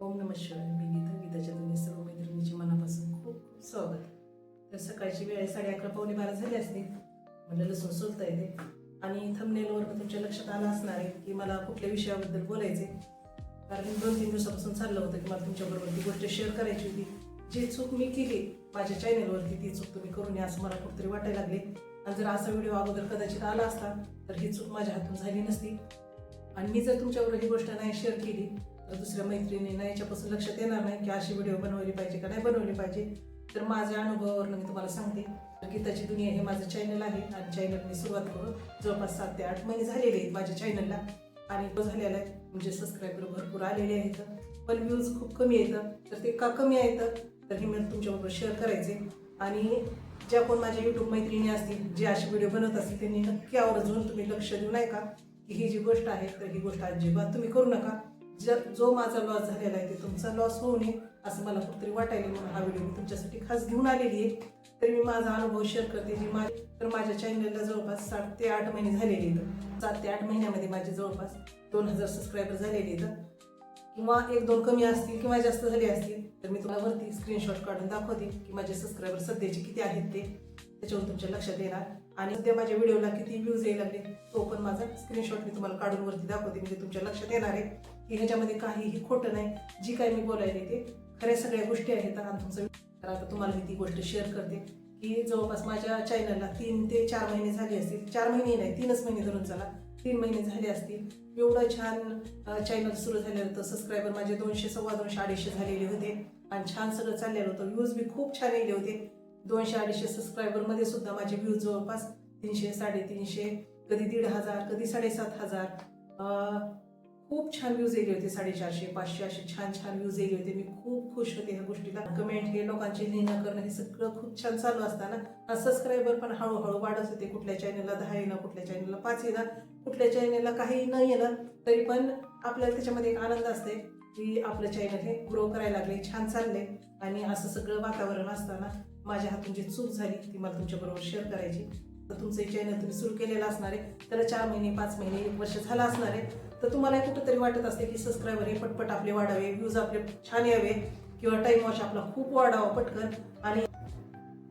ओम नम शिवाय. मी गीता गीताच्या तुम्ही सर्व मैत्रिणीचे मनापासून खूप खूप स्वागत. तर सकाळची वेळ साडे अकरा पावणे बारा झाली असते म्हणलं लसूण सोलता येते आणि थंबनेलवर तुमच्या लक्षात आलं असणार आहे की मला कुठल्या विषयाबद्दल बोलायचे कारण दोन तीन दिवसापासून चाललं होतं की मला तुमच्याबरोबर ती गोष्ट शेअर करायची होती. जी चूक मी केली माझ्या चॅनेलवरती ती चूक तुम्ही करून या असं मला कुठेतरी वाटायला लागले. आणि जर असा व्हिडिओ अगोदर कदाचित आला असता तर ही चूक माझ्या हातून झाली नसती. आणि मी जर तुमच्याबरोबर ही गोष्ट नाही शेअर केली दुसऱ्या मैत्रिणींना याच्यापासून लक्षात येणार नाही की अशी व्हिडिओ बनवली पाहिजे का नाही बनवली पाहिजे. तर माझ्या अनुभवावरून मी तुम्हाला सांगते. तर गीताची दुनिया हे माझं चॅनल आहे आणि चॅनल मी सुरुवात करून जवळपास सात ते आठ महिने झालेले आहेत माझ्या चॅनलला आणि तो झालेला आहे. म्हणजे सबस्क्रायबर भरपूर आलेले आहेत. पण व्ह्यूज खूप कमी येतं तर ते का कमी येतं तर हे मी तुमच्याबरोबर शेअर करायचे. आणि ज्या कोण माझ्या यूट्यूब मैत्रिणी असतील जे असे व्हिडिओ बनवत असतील त्यांनी नक्की आवर्जून तुम्ही लक्ष देऊ नये का की ही जी गोष्ट आहे तर ही गोष्ट अजिबात तुम्ही करू नका. जर जो माझा लॉस झालेला आहे ते तुमचा लॉस होऊ नये असं मला कुठेतरी वाटायला म्हणून हा व्हिडिओ मी तुमच्यासाठी खास घेऊन आलेली आहे. तर मी माझा अनुभव शेअर करते. जी माझी तर माझ्या चॅनलला जवळपास सात ते आठ महिने झालेले आहेत. सात ते आठ महिन्यामध्ये माझे जवळपास दोन हजार सबस्क्रायबर झालेले आहेत. किंवा एक दोन कमी असतील किंवा जास्त झाले असतील तर मी तुम्हाला वरती स्क्रीनशॉट काढून दाखवते की माझे सबस्क्रायबर सध्याचे किती आहेत ते. त्याच्यावरून तुमच्या लक्षात येणार. आणि सध्या माझ्या व्हिडिओला किती व्ह्यूज यायला लागले तो पण माझा स्क्रीनशॉट मी तुम्हाला काढून वरती दाखवते म्हणजे तुमच्या लक्षात येणार आहे की ह्याच्यामध्ये काहीही खोटं नाही. जी काही मी बोलायला ते खऱ्या सगळ्या गोष्टी आहेत. आणि तुमचं तर आता तुम्हाला मी ती गोष्ट शेअर करते की जवळपास माझ्या चॅनलला तीन ते चार महिने झाले असतील. चार महिने नाही तीनच महिने धरून चला. तीन महिने झाले असतील. एवढं छान चॅनल सुरू झालेलं होतं सबस्क्रायबर माझे दोनशे सव्वा दोनशे अडीचशे झालेले होते. आणि छान सगळं चाललेलं होतं. व्ह्यूज बी खूप छान येले होते. दोनशे अडीचशे सबस्क्रायबरमध्ये सुद्धा माझे व्ह्यूज जवळपास तीनशे साडेतीनशे कधी दीड हजार कधी साडेसात हजार. खूप छान व्ह्यूज येले होते साडेचारशे पाचशे असे छान छान व्ह्यूज येले होते. मी खूप खुश होते ह्या गोष्टीला. कमेंट हे लोकांचे लिहिणं करणं हे सगळं खूप छान चालू असताना सबस्क्रायबर पण हळूहळू वाढत होते. कुठल्या चॅनलला दहा येणं कुठल्या चॅनलला पाच येणं कुठल्या चॅनलला काही न येणं तरी पण आपल्याला त्याच्यामध्ये एक आनंद असते की आपलं चॅनल हे ग्रो करायला लागले छान चालले आणि असं सगळं वातावरण असताना माझ्या हातून जी चूक झाली ती मला तुमच्याबरोबर शेअर करायची. तर तुमचं चॅनल तुम्ही सुरू केलेलं असणार आहे. त्याला चार महिने पाच महिने एक वर्ष झालं असणार आहे. तर तुम्हाला कुठंतरी वाटत असते की सबस्क्रायबर हे पटपट आपले वाढावे व्ह्यूज आपले छान यावे किंवा टाईम वॉच आपला खूप वाढावा पटकन. आणि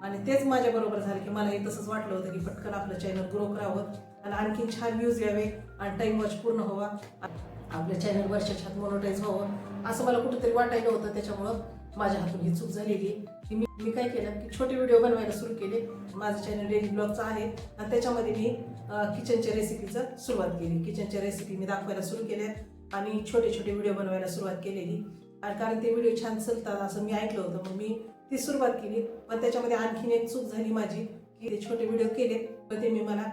आणि तेच माझ्या बरोबर झालं की मला हे तसंच वाटलं होतं की पटकन आपलं चॅनल ग्रो करावं. आणि आणखीन छान व्ह्यूज यावे आणि टाईम वॉच पूर्ण व्हावा. आपलं चॅनल वर्षाच्या मोनोटाईज व्हावं. असं मला कुठंतरी वाटायला होतं त्याच्यामुळं. माझ्या हातून ही चूक झालेली की मी मी काय केलं की छोटे व्हिडिओ बनवायला सुरू केले. माझं चॅनल डेली ब्लॉगचं आहे. आणि त्याच्यामध्ये मी किचनच्या रेसिपीचं सुरुवात केली. किचनच्या रेसिपी मी दाखवायला सुरू केल्या. आणि छोटे छोटे व्हिडिओ बनवायला सुरुवात केलेली. आणि कारण ते व्हिडिओ छान चलतात असं मी ऐकलं होतं. मग मी ती सुरुवात केली. पण त्याच्यामध्ये आणखीन एक चूक झाली माझी की ते छोटे व्हिडिओ केले पण ते मी मला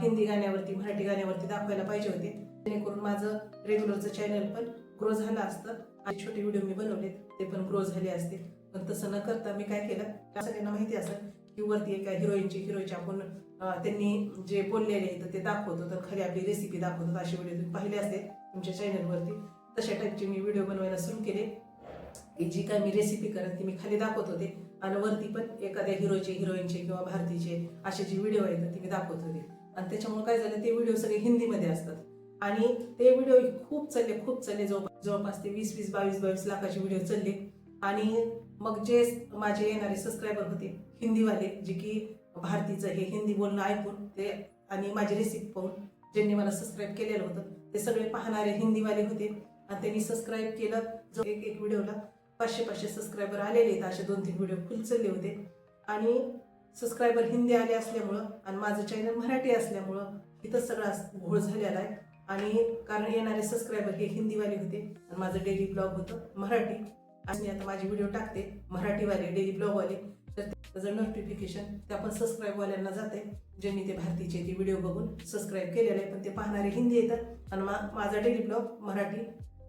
हिंदी गाण्यावरती मराठी गाण्यावरती दाखवायला पाहिजे होते. जेणेकरून माझं रेग्युलरचं चॅनल पण ग्रो झालं असतं. आणि छोटे व्हिडिओ मी बनवले ते पण ग्रो झाले असते पण तसं न करता मी काय केलं सगळ्यांना माहिती असेल की वरती एका हिरोईनची हिरोईनची आपण त्यांनी जे बोललेले आहेत ते दाखवतो. तर खरी आपली रेसिपी दाखवतो. असे व्हिडिओ तुम्ही पाहिले असते तुमच्या चॅनलवरती तशा टाईपचे मी व्हिडिओ बनवायला सुरू केले. की जी काय मी रेसिपी करत ती मी खाली दाखवत होते. आणि वरती पण एखाद्या हिरोचे हिरोईनचे किंवा भारतीचे असे जे व्हिडिओ आहेत ते मी दाखवत होते. आणि त्याच्यामुळे काय झालं ते व्हिडिओ सगळे हिंदीमध्ये असतात. आणि ते व्हिडिओ खूप चालले खूप चालले जवळपास जवळपास ते वीस वीस बावीस बावीस लाखाचे व्हिडिओ चालले. आणि मग जे माझे येणारे सबस्क्रायबर होते हिंदीवाले जे की भारतीचं हे हिंदी बोलणं ऐकून ते आणि माझी रेसिपी पाहून ज्यांनी मला सबस्क्राईब केलेलं होतं ते सगळे पाहणारे हिंदीवाले होते. आणि त्यांनी सबस्क्राईब केलं जो एक एक व्हिडिओला पाचशे पाचशे सबस्क्रायबर आलेले आहेत. असे दोन तीन व्हिडिओ फुल चालले होते. आणि सबस्क्रायबर हिंदी आले असल्यामुळं आणि माझं चॅनल मराठी असल्यामुळं इथं सगळा घोळ झालेला आहे. आणि कारण येणारे सबस्क्रायबर हे हिंदीवाले होते. आणि माझं डेली ब्लॉग होतं मराठी. आणि मी आता माझे व्हिडिओ टाकते मराठीवाले डेली ब्लॉगवाले तर त्याचं नोटिफिकेशन त्या पण सबस्क्राईबवाल्यांना जाते ज्यांनी ते भारतीचे ते व्हिडिओ बघून सबस्क्राईब केलेले आहे पण ते पाहणारे हिंदी येतात. आणि मा माझा डेली ब्लॉग मराठी.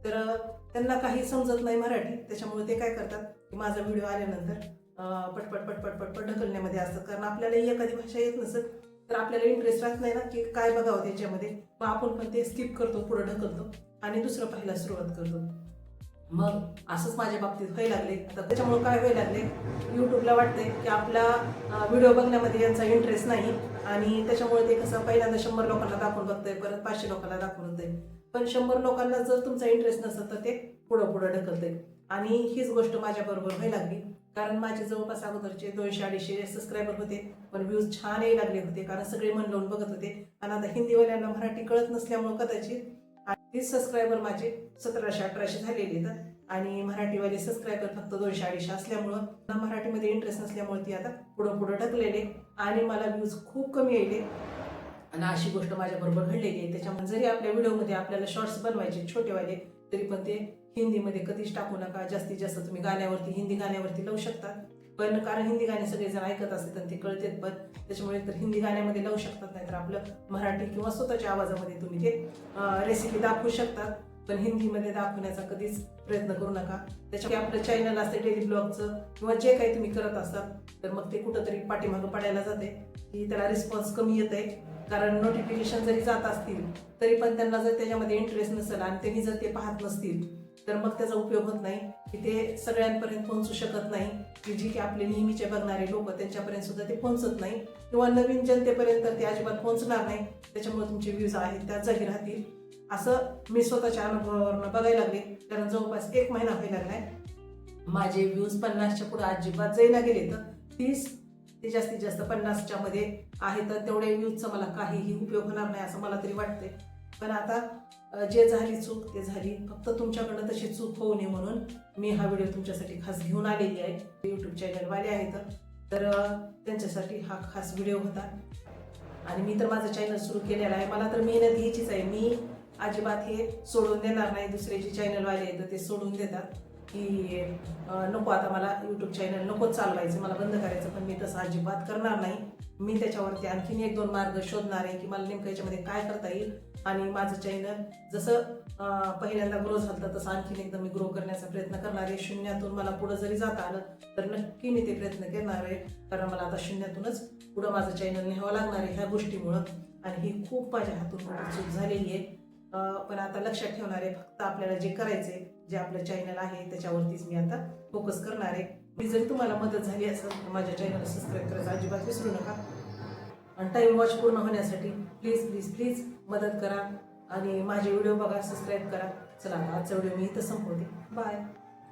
तर त्यांना काही समजत नाही मराठी. त्याच्यामुळे ते काय करतात की माझा व्हिडिओ आल्यानंतर पटपट पटपट पटपट ढकलण्यामध्ये असतात. कारण आपल्याला एखादी भाषा येत नसत तर आपल्याला इंटरेस्ट राहत नाही ना की काय बघावं त्याच्यामध्ये. मग आपण पण ते स्किप करतो पुढे ढकलतो आणि दुसरं पाहायला सुरुवात करतो. मग असंच माझ्या बाबतीत व्हायला लागले. आता त्याच्यामुळे काय व्हायला लागले? यूट्यूबला वाटते की आपला व्हिडिओ बघण्यामध्ये यांचा इंटरेस्ट नाही आणि त्याच्यामुळे ते कसं पहिल्यांदा शंभर लोकांना दाखवून बघतंय परत पाचशे लोकांना दाखवून होतंय पण शंभर लोकांना जर तुमचा इंटरेस्ट नसेल तर ते पुढं पुढं ढकलतंय. आणि हीच गोष्ट माझ्याबरोबर व्हायला लागली. कारण माझे जवळपास अगोदरचे दोनशे अडीचशे सबस्क्रायबर होते पण व्ह्यूज छान यायला लागले होते कारण सगळे मन लावून बघत होते. आणि आता हिंदीवाल्यांना मराठी कळत नसल्यामुळे कदाचित तीस सबस्क्रायबर माझे सतराशे अठराशे झालेले आहेत. आणि मराठीवाले सबस्क्रायबर फक्त दोनशे अडीचशे असल्यामुळं मराठीमध्ये इंटरेस्ट नसल्यामुळे ती आता पुढं पुढं ढकलेले. आणि मला व्ह्यूज खूप कमी यायले. आणि अशी गोष्ट माझ्याबरोबर घडलेली आहे. त्याच्यामुळे जरी आपल्या व्हिडिओमध्ये आपल्याला शॉर्ट्स बनवायचे छोटेवाले तरी पण ते हिंदीमध्ये कधीच टाकू नका जास्तीत जास्त तुम्ही गाण्यावरती हिंदी गाण्यावरती लावू शकता. पण कारण हिंदी गाणे सगळेजण ऐकत असतात आणि ते कळतात पण त्याच्यामुळे तर हिंदी गाण्यामध्ये लावू शकतात नाहीतर आपलं मराठी किंवा स्वतःच्या आवाजामध्ये तुम्ही ते रेसिपी दाखवू शकतात पण हिंदीमध्ये दाखवण्याचा कधीच प्रयत्न करू नका. त्याच्यामुळे आपलं चॅनल असते डेली ब्लॉगचं किंवा जे काही तुम्ही करत असाल तर मग ते कुठंतरी पाठीमागं पडायला जाते की त्याला रिस्पॉन्स कमी येत आहे कारण नोटिफिकेशन जरी जात असतील तरी पण त्यांना जर त्याच्यामध्ये इंटरेस्ट नसेल आणि त्यांनी जर ते पाहत नसतील तर मग त्याचा उपयोग होत नाही की ते सगळ्यांपर्यंत पोहोचू शकत नाही. की जी की आपले नेहमीचे बघणारे लोक त्यांच्यापर्यंत सुद्धा ते पोहोचत नाही. किंवा नवीन जनतेपर्यंत ते अजिबात पोहोचणार नाही. त्याच्यामुळे तुमचे व्ह्यूज आहेत त्या जागी राहतील. असं मी स्वतःच्या अनुभवावरनं बघायला लागले. कारण जवळपास एक महिना व्हायला लागलाय. माझे व्ह्यूज पन्नासच्या पुढे अजिबात जाईना गेले तर तीस ते जास्तीत जास्त पन्नासच्या मध्ये आहे. तर तेवढ्या व्ह्यूजचा मला काहीही उपयोग होणार नाही असं मला तरी वाटते पण आता जे झाली चूक ते झाली. फक्त तुमच्याकडनं तशी चूक होऊ नये म्हणून मी हा व्हिडिओ तुमच्यासाठी खास घेऊन आलेली आहे. यूट्यूब चॅनलवाले आहेत. तर त्यांच्यासाठी हा खास व्हिडिओ होता. आणि मी तर माझं चॅनल सुरू केलेलं आहे. मला तर मेहनत घ्यायचीच आहे. मी अजिबात हे सोडून देणार नाही. दुसरे जे चॅनलवाले आहेत ते सोडून देतात. की नको आता मला यूट्यूब चॅनल नकोच चालवायचं मला बंद करायचं पण मी तसं अजिबात करणार नाही. मी त्याच्यावरती आणखीन एक दोन मार्ग शोधणार आहे की मला नेमकं याच्यामध्ये काय करता येईल. आणि माझं चॅनल जसं पहिल्यांदा ग्रो झालं तसं आणखीन एकदा मी ग्रो करण्याचा प्रयत्न करणार आहे. शून्यातून मला पुढं जरी जाता आलं तर नक्की मी ते प्रयत्न करणार आहे. कारण मला आता शून्यातूनच पुढं माझं चॅनल न्यावं लागणार आहे ह्या गोष्टीमुळं. आणि ही खूप माझ्या हातून चूक झालेली आहे. पण आता लक्षात ठेवणार आहे फक्त आपल्याला जे करायचंय जे आपलं चॅनल आहे त्याच्यावरतीच मी आता फोकस करणार आहे. मी जरी तुम्हाला मदत झाली असेल तर माझ्या चॅनलला सबस्क्राईब करायचं अजिबात विसरू नका. आणि टाईम वॉच पूर्ण होण्यासाठी प्लीज प्लीज प्लीज मदत करा आणि माझे व्हिडिओ बघा सबस्क्राईब करा. चला आजचा व्हिडिओ मी इथं संपवते. बाय